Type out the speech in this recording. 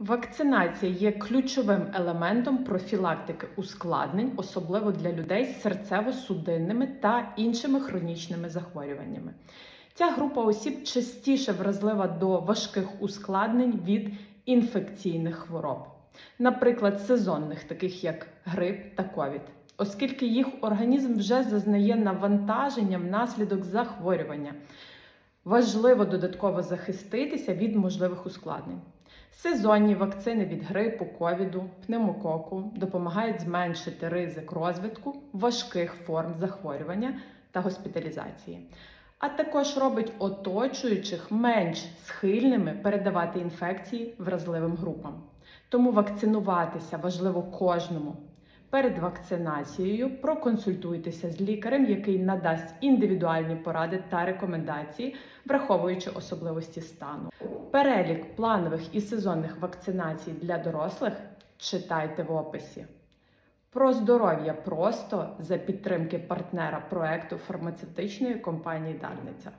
Вакцинація є ключовим елементом профілактики ускладнень, особливо для людей з серцево-судинними та іншими хронічними захворюваннями. Ця група осіб частіше вразлива до важких ускладнень від інфекційних хвороб, наприклад, сезонних, таких як грип та ковід, оскільки їх організм вже зазнає навантаження внаслідок захворювання. Важливо додатково захиститися від можливих ускладнень. Сезонні вакцини від грипу, ковіду, пневмококу допомагають зменшити ризик розвитку важких форм захворювання та госпіталізації, а також робить оточуючих менш схильними передавати інфекції вразливим групам. Тому вакцинуватися важливо кожному. Перед вакцинацією проконсультуйтеся з лікарем, який надасть індивідуальні поради та рекомендації, враховуючи особливості стану. Перелік планових і сезонних вакцинацій для дорослих читайте в описі. Про здоров'я просто за підтримки партнера проекту фармацевтичної компанії Дарниця.